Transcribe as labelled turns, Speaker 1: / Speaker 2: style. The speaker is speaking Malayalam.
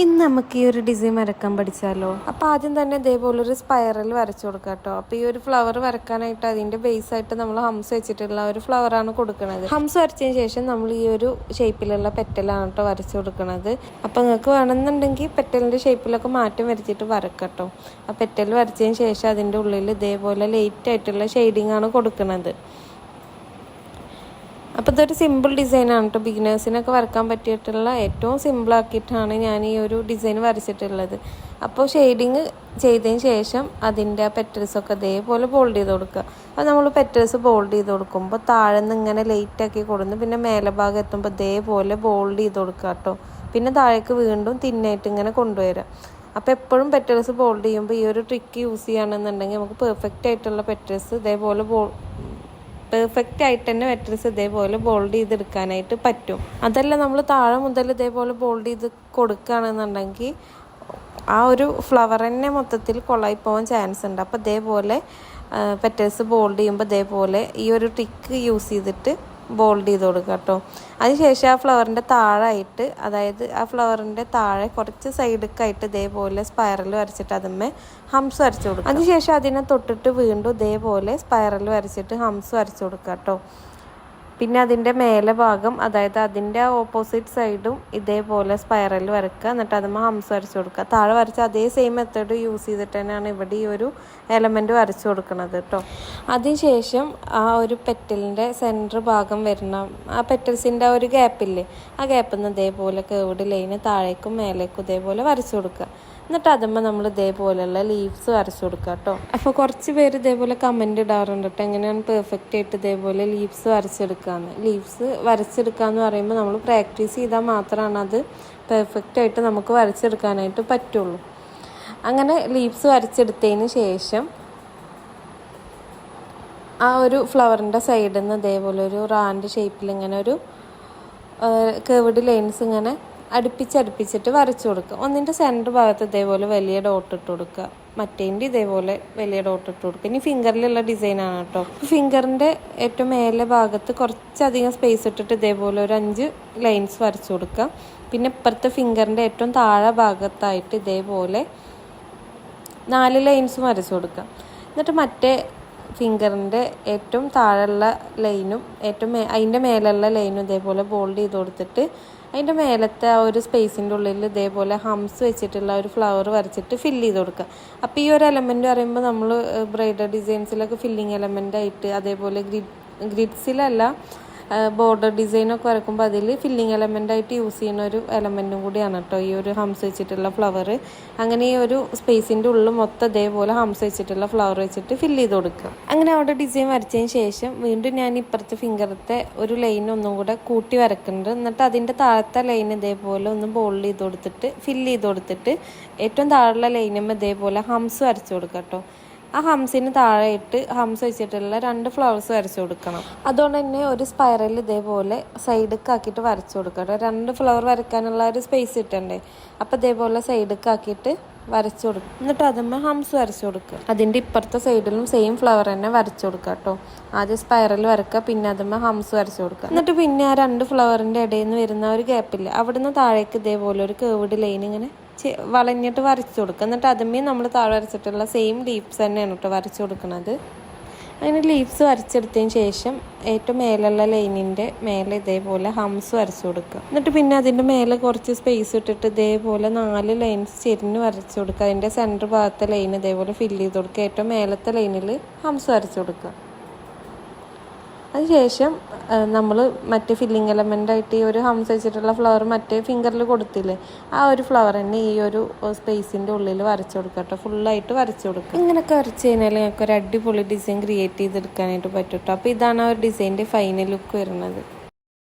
Speaker 1: ഇന്ന് നമുക്ക് ഈ ഒരു ഡിസൈൻ വരക്കാൻ പഠിച്ചാലോ? അപ്പോൾ ആദ്യം തന്നെ ഇതേപോലെ ഒരു സ്പൈറൽ വരച്ചു കൊടുക്കാം കേട്ടോ അപ്പോൾ ഈ ഒരു ഫ്ലവർ വരക്കാനായിട്ട് അതിന്റെ ബേസ് ആയിട്ട് നമ്മൾ ഹംസ് വെച്ചിട്ടുള്ള ഒരു ഫ്ലവർ ആണ് കൊടുക്കുന്നത് ഹംസ് വരച്ചതിന് ശേഷം നമ്മൾ ഈ ഒരു ഷേപ്പിലുള്ള പെറ്റലാണ് കേട്ടോ വരച്ചു കൊടുക്കുന്നത് അപ്പോൾ നിങ്ങൾക്ക് വേണമെന്നുണ്ടെങ്കിൽ പെറ്റലിന്റെ ഷേപ്പിലൊക്കെ മാറ്റം വരച്ചിട്ട് വരക്കട്ടോ ആ പെറ്റൽ വരച്ചതിന് ശേഷം അതിന്റെ ഉള്ളിൽ ഇതേപോലെ ലൈറ്റ് ആയിട്ടുള്ള ഷെയ്ഡിങ് ആണ് കൊടുക്കുന്നത് അപ്പോൾ ഇതൊരു സിമ്പിൾ ഡിസൈനാണ് കേട്ടോ ബിഗിനേഴ്സിനൊക്കെ വരക്കാൻ പറ്റിയിട്ടുള്ള ഏറ്റവും സിമ്പിളാക്കിയിട്ടാണ് ഞാൻ ഈ ഒരു ഡിസൈൻ വരച്ചിട്ടുള്ളത്. അപ്പോൾ ഷെയ്ഡിങ് ചെയ്തതിന് ശേഷം അതിന്റെ ആ പെറ്റൽസൊക്കെ ഇതേപോലെ ബോൾഡ് ചെയ്ത് കൊടുക്കുക. അപ്പോൾ നമ്മൾ പെറ്റൽസ് ബോൾഡ് ചെയ്ത് കൊടുക്കുമ്പോൾ താഴെ നിന്ന് ഇങ്ങനെ ലൈറ്റാക്കി കൊടുന്ന് പിന്നെ മേലെ ഭാഗം എത്തുമ്പോൾ ഇതേപോലെ ബോൾഡ് ചെയ്ത് കൊടുക്കുക കേട്ടോ പിന്നെ താഴേക്ക് വീണ്ടും തിന്നായിട്ട് ഇങ്ങനെ കൊണ്ടുവരിക. അപ്പോൾ എപ്പോഴും പെറ്റൽസ് ബോൾഡ് ചെയ്യുമ്പോൾ ഈ ഒരു ട്രിക്ക് യൂസ് ചെയ്യുകയാണെന്നുണ്ടെങ്കിൽ നമുക്ക് പെർഫെക്റ്റ് ആയിട്ടുള്ള പെറ്റൽസ് ഇതേപോലെ ബോൾ പെർഫെക്റ്റ് ആയിട്ട് തന്നെ മെറ്റൽസ് ഇതേപോലെ ബോൾഡ് ചെയ്തെടുക്കാനായിട്ട് പറ്റും. അതല്ല നമ്മൾ താഴെ മുതൽ ഇതേപോലെ ബോൾഡ് ചെയ്ത് കൊടുക്കുകയാണെന്നുണ്ടെങ്കിൽ ആ ഒരു ഫ്ലവർ തന്നെ മൊത്തത്തിൽ കൊളായി പോകാൻ ചാൻസ് ഉണ്ട്. അപ്പോൾ ഇതേപോലെ പെറ്റൽസ് ബോൾഡ് ചെയ്യുമ്പോൾ ഇതേപോലെ ഈ ഒരു ട്രിക്ക് യൂസ് ചെയ്തിട്ട് ബോൾഡ് ചെയ്ത് കൊടുക്കുക കേട്ടോ. അതിനുശേഷം ആ ഫ്ലവറിന്റെ താഴായിട്ട് അതായത് ആ ഫ്ലവറിന്റെ താഴെ കുറച്ച് സൈഡൊക്കെ ഇതേപോലെ സ്പൈറൽ വരച്ചിട്ട് അതുമ്മേ ഹംസ് വരച്ചു കൊടുക്കുക. അതിനുശേഷം അതിനെ തൊട്ടിട്ട് വീണ്ടും ഇതേപോലെ സ്പൈറൽ വരച്ചിട്ട് ഹംസ് വരച്ചു കൊടുക്കുക കേട്ടോ. പിന്നെ അതിന്റെ മേലെ ഭാഗം അതായത് അതിന്റെ ഓപ്പോസിറ്റ് സൈഡും ഇതേപോലെ സ്പൈറൽ വരക്കുക. എന്നിട്ട് അതുമ്പോൾ ഹംസ് വരച്ചു കൊടുക്കുക. താഴെ വരച്ച അതേ സെയിം മെത്തേഡ് യൂസ് ചെയ്തിട്ട് തന്നെയാണ് ഇവിടെ ഈ ഒരു എലമെന്റ് വരച്ചു കൊടുക്കുന്നത് കേട്ടോ അതിനുശേഷം ആ ഒരു പെറ്റലിന്റെ സെന്റർ ഭാഗം വരുന്ന ആ പെറ്റൽസിന്റെ ഒരു ഗ്യാപ്പില്ലേ ആ ഗ്യാപ്പിൽ നിന്ന് ഇതേപോലെ കേവിഡ് ലൈന് താഴേക്കും മേലേക്കും ഇതേപോലെ വരച്ചു കൊടുക്കുക. എന്നിട്ട് അതുമ്പോൾ നമ്മൾ ഇതേപോലെയുള്ള ലീവ്സ് വരച്ചു കൊടുക്കുക കേട്ടോ അപ്പോൾ കുറച്ച് പേര് ഇതേപോലെ കമന്റ് ഇടാറുണ്ട് കേട്ടോ എങ്ങനെയാണ് പെർഫെക്റ്റ് ആയിട്ട് ഇതേപോലെ ലീവ്സ് വരച്ചെടുക്കാന്ന്. ലീവ്സ് വരച്ചെടുക്കുക എന്ന് പറയുമ്പോൾ നമ്മൾ പ്രാക്ടീസ് ചെയ്താൽ മാത്രമാണ് അത് പെർഫെക്റ്റ് ആയിട്ട് നമുക്ക് വരച്ചെടുക്കാനായിട്ട് പറ്റുള്ളൂ. അങ്ങനെ ലീവ്സ് വരച്ചെടുത്തതിന് ശേഷം ആ ഒരു ഫ്ലവറിന്റെ സൈഡിൽ നിന്ന് ഇതേപോലെ ഒരു റാൻഡ് ഷേപ്പിൽ ഇങ്ങനെ ഒരു കേവിഡ് ലൈൻസ് ഇങ്ങനെ അടുപ്പിച്ചടുപ്പിച്ചിട്ട് വരച്ചു കൊടുക്കുക. ഒന്നിന്റെ സെന്റർ ഭാഗത്ത് ഇതേപോലെ വലിയ ഡോട്ട് ഇട്ട് കൊടുക്കുക. മറ്റേന്റെ ഇതേപോലെ വലിയ ഡോട്ട് ഇട്ട് കൊടുക്കുക. ഇനി ഫിംഗറിലുള്ള ഡിസൈനാണ് കേട്ടോ. ഫിംഗറിന്റെ ഏറ്റവും മേലെ ഭാഗത്ത് കുറച്ചധികം സ്പേസ് ഇട്ടിട്ട് ഇതേപോലെ ഒരു അഞ്ച് ലൈൻസ് വരച്ചു കൊടുക്കുക. പിന്നെ ഇപ്പുറത്തെ ഫിംഗറിന്റെ ഏറ്റവും താഴെ ഭാഗത്തായിട്ട് ഇതേപോലെ നാല് ലൈൻസും വരച്ചു കൊടുക്കുക. എന്നിട്ട് മറ്റേ ഫിംഗറിന്റെ ഏറ്റവും താഴെയുള്ള ലൈനും ഏറ്റവും അതിന്റെ മേലുള്ള ലൈനും ഇതേപോലെ ബോൾഡ് ചെയ്ത് കൊടുത്തിട്ട് അതിന്റെ മേലത്തെ ആ ഒരു സ്പേസിന്റെ ഉള്ളിൽ ഇതേപോലെ ഹംസ് വെച്ചിട്ടുള്ള ഒരു ഫ്ലവർ വരച്ചിട്ട് ഫില്ല് ചെയ്ത് കൊടുക്കുക. അപ്പോൾ ഈ ഒരു എലമെന്റ് പറയുമ്പോൾ നമ്മൾ ബ്രൈഡൽ ഡിസൈൻസിലൊക്കെ ഫില്ലിങ് എലമെന്റ് ആയിട്ട് അതേപോലെ ഗ്രിഡ് ഗ്രിഡ്സിലല്ല ബോർഡർ ഡിസൈനൊക്കെ വരക്കുമ്പോൾ അതിൽ ഫില്ലിങ് എലമെന്റ് ആയിട്ട് യൂസ് ചെയ്യുന്ന ഒരു എലമെന്റും കൂടിയാണ് കേട്ടോ ഈ ഒരു ഹംസ് വെച്ചിട്ടുള്ള ഫ്ലവർ അങ്ങനെ ഈ ഒരു സ്പേസിന്റെ ഉള്ളിൽ മൊത്തം ഇതേപോലെ ഹംസ് വെച്ചിട്ടുള്ള ഫ്ലവർ വെച്ചിട്ട് ഫില്ല് ചെയ്ത് കൊടുക്കുക അങ്ങനെ അവിടെ ഡിസൈൻ വരച്ചതിന് ശേഷം വീണ്ടും ഞാൻ ഇപ്പുറത്തെ ഫിംഗറത്തെ ഒരു ലൈൻ ഒന്നും കൂടെ കൂട്ടി വരക്കുന്നുണ്ട്. എന്നിട്ട് അതിന്റെ താഴത്തെ ലൈൻ ഇതേപോലെ ഒന്ന് ബോൾഡ് ചെയ്ത് കൊടുത്തിട്ട് ഫില്ല് ചെയ്ത് കൊടുത്തിട്ട് ഏറ്റവും താഴെയുള്ള ലൈനും ഇതേപോലെ ഹംസ് വരച്ചു കൊടുക്കുക കേട്ടോ ആ ഹംസിന് താഴെയിട്ട് ഹംസ് വെച്ചിട്ടുള്ള രണ്ട് ഫ്ലവേഴ്സ് വരച്ചു കൊടുക്കണം. അതുകൊണ്ട് തന്നെ ഒരു സ്പൈറൽ ഇതേപോലെ സൈഡൊക്കെ ആക്കിയിട്ട് വരച്ചു കൊടുക്കണം രണ്ട് ഫ്ലവർ വരയ്ക്കാനുള്ള ഒരു സ്പേസ് ഇട്ടണ്ടേ അപ്പം ഇതേപോലെ സൈഡൊക്കെ ആക്കിയിട്ട് വരച്ചു കൊടുക്കും. എന്നിട്ട് അതുമ്പോൾ ഹംസ് വരച്ചു കൊടുക്കുക അതിന്റെ ഇപ്പുറത്തെ സൈഡിലും സെയിം ഫ്ലവർ തന്നെ വരച്ചു കൊടുക്കുക കേട്ടോ ആദ്യം സ്പൈറൽ വരക്കുക പിന്നെ അതുമ്പോൾ ഹംസ് വരച്ചു കൊടുക്കുക. എന്നിട്ട് പിന്നെ ആ രണ്ട് ഫ്ലവറിന്റെ ഇടയിൽ നിന്ന് വരുന്ന ഒരു ഗ്യാപ്പില്ല അവിടുന്ന് താഴേക്ക് ഇതേപോലെ ഒരു കേവിഡ് ലൈൻ ഇങ്ങനെ വളഞ്ഞിട്ട് വരച്ചു കൊടുക്കുക. എന്നിട്ട് അതുമേ നമ്മൾ താഴെ വരച്ചിട്ടുള്ള സെയിം ലീവ്സ് തന്നെയാണ് കേട്ടോ വരച്ചു കൊടുക്കുന്നത്. അങ്ങനെ ലീവ്സ് വരച്ചെടുത്തതിന് ശേഷം ഏറ്റവും മേലുള്ള ലൈനിന്റെ മേലെ ഇതേപോലെ ഹംസ് വരച്ചു കൊടുക്കുക. എന്നിട്ട് പിന്നെ അതിന്റെ മേലെ കുറച്ച് സ്പേസ് ഇട്ടിട്ട് ഇതേപോലെ നാല് ലൈൻസ് ചെരിഞ്ഞ് വരച്ചു കൊടുക്കുക. അതിന്റെ സെന്റർ ഭാഗത്തെ ലൈൻ ഇതേപോലെ ഫില്ല് ചെയ്ത് കൊടുക്കുക. ഏറ്റവും മേലത്തെ ലൈനിൽ ഹംസ് വരച്ചു കൊടുക്കുക. അതിനുശേഷം നമ്മൾ മറ്റേ ഫില്ലിംഗ് എലമെന്റ് ആയിട്ട് ഈ ഒരു ഹംസ് വെച്ചിട്ടുള്ള ഫ്ലവർ മറ്റേ ഫിംഗറിൽ കൊടുത്തില്ലേ ആ ഒരു ഫ്ലവർ തന്നെ ഈ ഒരു സ്പേസിന്റെ ഉള്ളിൽ വരച്ചു കൊടുക്കുക കേട്ടോ ഫുള്ളായിട്ട് വരച്ചു കൊടുക്കുക ഇങ്ങനെയൊക്കെ വരച്ച് കഴിഞ്ഞാൽ ഞങ്ങൾക്ക് ഒരു അടിപൊളി ഡിസൈൻ ക്രിയേറ്റ് ചെയ്തെടുക്കാനായിട്ട് പറ്റും കേട്ടോ അപ്പോൾ ഇതാണ് ആ ഒരു ഡിസൈന്റെ ഫൈനൽ ലുക്ക് വരുന്നത്.